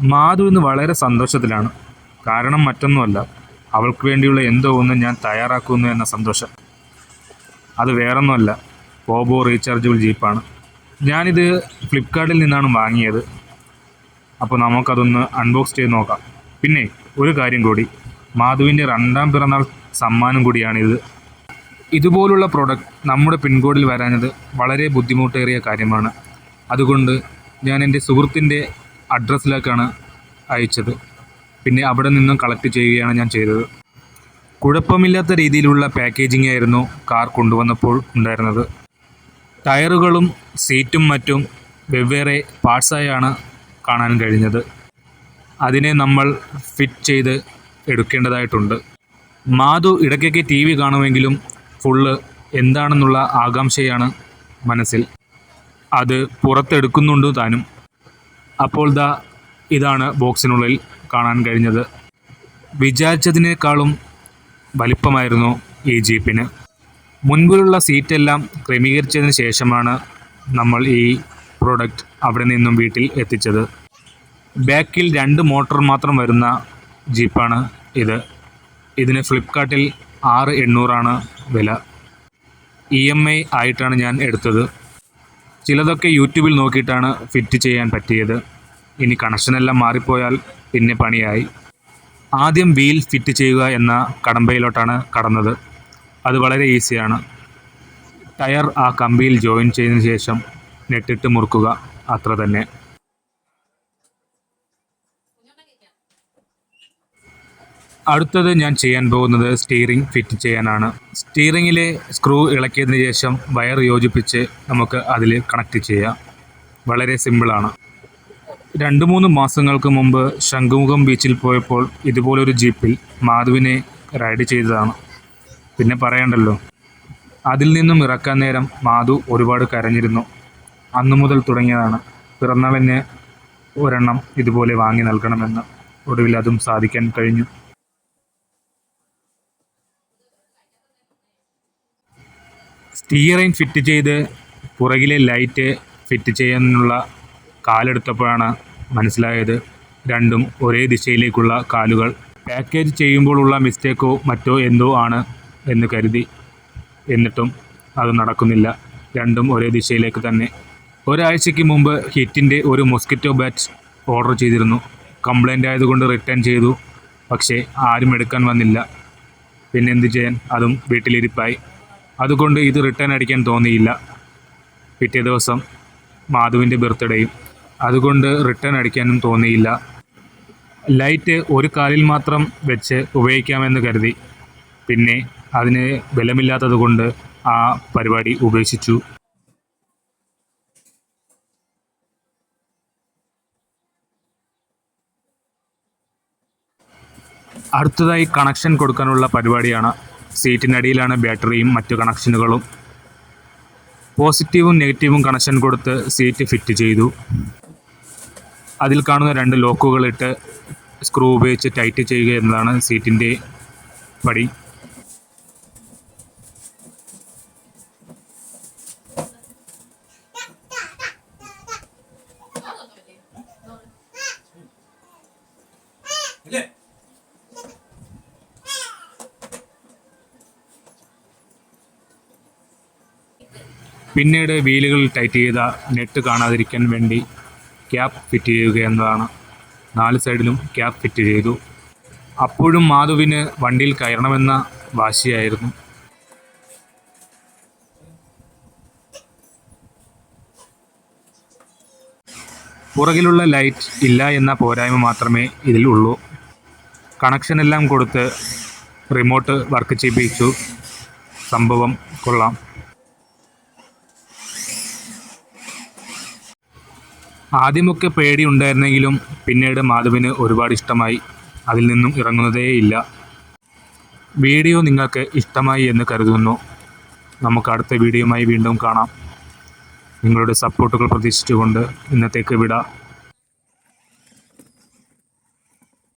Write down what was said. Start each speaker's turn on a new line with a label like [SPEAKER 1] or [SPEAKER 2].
[SPEAKER 1] മാധു ഇന്ന് വളരെ സന്തോഷത്തിലാണ്. കാരണം മറ്റൊന്നുമല്ല അവൾക്ക് വേണ്ടിയുള്ള എന്തോ ഒന്ന് ഞാൻ തയ്യാറാക്കുന്നു എന്ന സന്തോഷം. അത് വേറൊന്നുമല്ല പോബോ റീചാർജബിൾ ജീപ്പാണ്. ഞാനിത് ഫ്ലിപ്കാർട്ടിൽ നിന്നാണ് വാങ്ങിയത്. അപ്പോൾ നമുക്കതൊന്ന് അൺബോക്സ് ചെയ്ത് നോക്കാം. പിന്നെ ഒരു കാര്യം കൂടി മാധുവിന്റെ രണ്ടാം പിറന്നാൾ സമ്മാനം കൂടിയാണിത്. ഇതുപോലുള്ള പ്രൊഡക്റ്റ് നമ്മുടെ പിൻകോഡിൽ വരാഞ്ഞത് വളരെ ബുദ്ധിമുട്ടേറിയ കാര്യമാണ്. അതുകൊണ്ട് ഞാൻ എന്റെ സുഹൃത്തിന്റെ അഡ്രസ്സിലേക്കാണ് അയച്ചത്. പിന്നെ അവിടെ നിന്നും കളക്ട് ചെയ്യുകയാണ് ഞാൻ ചെയ്തത്. കുഴപ്പമില്ലാത്ത രീതിയിലുള്ള പാക്കേജിംഗ് ആയിരുന്നു കാർ കൊണ്ടുവന്നപ്പോൾ ഉണ്ടായിരുന്നത്. ടയറുകളും സീറ്റും മറ്റും വെവ്വേറെ പാർട്സായാണ് കാണാൻ കഴിഞ്ഞത്. അതിനെ നമ്മൾ ഫിറ്റ് ചെയ്ത് എടുക്കേണ്ടതായിട്ടുണ്ട്. മാധു ഇടയ്ക്കൊക്കെ ടി വി കാണുമെങ്കിലും ഫുള്ള് എന്താണെന്നുള്ള ആകാംക്ഷയാണ് മനസ്സിൽ. അത് പുറത്തെടുക്കുന്നുണ്ട് താനും. അപ്പോൾ ദാ ഇതാണ് ബോക്സിനുള്ളിൽ കാണാൻ കഴിഞ്ഞത്. വിചാരിച്ചതിനേക്കാളും വലിപ്പമായിരുന്നു ഈ ജീപ്പിന്. മുൻപിലുള്ള സീറ്റെല്ലാം ക്രമീകരിച്ചതിന് ശേഷമാണ് നമ്മൾ ഈ പ്രോഡക്റ്റ് അവിടെ നിന്നും വീട്ടിൽ എത്തിച്ചത്. ബാക്കിൽ രണ്ട് മോട്ടോർ മാത്രം വരുന്ന ജീപ്പാണ് ഇത്. ഇതിന് ഫ്ലിപ്കാർട്ടിൽ ആറ് എണ്ണൂറാണ് വില. ഇ എം ഐ ആയിട്ടാണ് ഞാൻ എടുത്തത്. ചിലതൊക്കെ യൂട്യൂബിൽ നോക്കിയിട്ടാണ് ഫിറ്റ് ചെയ്യാൻ പറ്റിയത്. ഇനി കണക്ഷനെല്ലാം മാറിപ്പോയാൽ പിന്നെ പണിയായി. ആദ്യം വീൽ ഫിറ്റ് ചെയ്യുക എന്ന കടമ്പയിലോട്ടാണ് കടന്നത്. അത് വളരെ ഈസിയാണ് ടയർ ആ കമ്പിയിൽ ജോയിൻ ചെയ്തതിന് ശേഷം നെട്ടിട്ട് മുറുക്കുക. അത്ര തന്നെ. അടുത്തത് ഞാൻ ചെയ്യാൻ പോകുന്നത് സ്റ്റീറിംഗ് ഫിറ്റ് ചെയ്യാനാണ്. സ്റ്റീറിങ്ങിലെ സ്ക്രൂ ഇളക്കിയതിന് ശേഷം വയർ യോജിപ്പിച്ച് നമുക്ക് അതിൽ കണക്ട് ചെയ്യാം. വളരെ സിമ്പിളാണ് രണ്ട് മൂന്ന് മാസങ്ങൾക്ക് മുമ്പ് ശംഖുമുഖം ബീച്ചിൽ പോയപ്പോൾ ഇതുപോലൊരു ജീപ്പിൽ മാധുവിനെ റൈഡ് ചെയ്തതാണ്. പിന്നെ പറയണ്ടല്ലോ അതിൽ നിന്നും ഇറക്കാൻ നേരം മാധു ഒരുപാട് കരഞ്ഞിരുന്നു. അന്നു മുതൽ തുടങ്ങിയതാണ്. പിറന്നാളിന് ഒരെണ്ണം ഇതുപോലെ വാങ്ങി നൽകണമെന്ന് ഒടുവിൽ അതും സാധിക്കാൻ കഴിഞ്ഞു. സ്റ്റീറിംഗ് ഫിറ്റ് ചെയ്ത് പുറകിലെ ലൈറ്റ് ഫിറ്റ് ചെയ്യാനുള്ള കാലെടുത്തപ്പോഴാണ് മനസ്സിലായത് രണ്ടും ഒരേ ദിശയിലേക്കുള്ള കാലുകൾ. പാക്കേജ് ചെയ്യുമ്പോഴുള്ള മിസ്റ്റേക്കോ മറ്റോ എന്തോ ആണ് എന്ന് കരുതി. എന്നിട്ടും അത് നടക്കുന്നില്ല. രണ്ടും ഒരേ ദിശയിലേക്ക് തന്നെ. ഒരാഴ്ചയ്ക്ക് മുമ്പ് ഹിറ്റിന്റെ ഒരു മൊസ്കിറ്റോ ബാറ്റ് ഓർഡർ ചെയ്തിരുന്നു. കംപ്ലൈന്റ് ആയതുകൊണ്ട് റിട്ടേൺ ചെയ്തു. പക്ഷേ ആരും എടുക്കാൻ വന്നില്ല. പിന്നെന്ത് ചെയ്യാൻ? അതും വീട്ടിലിരിപ്പായി. അതുകൊണ്ട് ഇത് റിട്ടേൺ അടിക്കാൻ തോന്നിയില്ല. പിറ്റേ ദിവസം മാധുവിന്റെ ബർത്ത്ഡേയും. അതുകൊണ്ട് റിട്ടേൺ അടിക്കാനും തോന്നിയില്ല. ലൈറ്റ് ഒരു കാലിൽ മാത്രം വെച്ച് ഉപയോഗിക്കാമെന്ന് കരുതി. പിന്നെ അതിന് ബലമില്ലാത്തതുകൊണ്ട് ആ പരിപാടി ഉപേക്ഷിച്ചു. അടുത്തതായി കണക്ഷൻ കൊടുക്കാനുള്ള പരിപാടിയാണ് സീറ്റിനടിയിലാണ് ബാറ്ററിയും മറ്റു കണക്ഷനുകളും. പോസിറ്റീവും നെഗറ്റീവും കണക്ഷൻ കൊടുത്ത് സീറ്റ് ഫിറ്റ് ചെയ്തു. അതിൽ കാണുന്ന രണ്ട് ലോക്കുകളിട്ട് സ്ക്രൂ ഉപയോഗിച്ച് ടൈറ്റ് ചെയ്യുക എന്നതാണ് സീറ്റിന്റെ പടി. പിന്നീട് വീലുകൾ ടൈറ്റ് ചെയ്ത നെറ്റ് കാണാതിരിക്കാൻ വേണ്ടി ക്യാപ് ഫിറ്റ് ചെയ്യുക എന്നതാണ്. നാല് സൈഡിലും ക്യാപ് ഫിറ്റ് ചെയ്തു. അപ്പോഴും മാധുവിന് വണ്ടിയിൽ കയറണമെന്ന വാശിയായിരുന്നു. പുറകിലുള്ള ലൈറ്റ് ഇല്ല എന്ന പോരായ്മ മാത്രമേ കണക്ഷൻ എല്ലാം കൊടുത്ത് റിമോട്ട് വർക്ക് ചെയ്യിപ്പിച്ചു. സംഭവം കൊള്ളാം. ആദ്യമൊക്കെ പേടിയുണ്ടായിരുന്നെങ്കിലും പിന്നീട് മാധവിന് ഒരുപാട് ഇഷ്ടമായി. അതിൽ നിന്നും ഇറങ്ങുന്നതേയില്ല. വീഡിയോ നിങ്ങൾക്ക് ഇഷ്ടമായി എന്ന് കരുതുന്നു. നമുക്ക് അടുത്ത വീഡിയോയുമായി വീണ്ടും കാണാം. നിങ്ങളുടെ സപ്പോർട്ടുകൾ പ്രതീക്ഷിച്ചുകൊണ്ട് ഇന്നത്തേക്ക് വിടാം.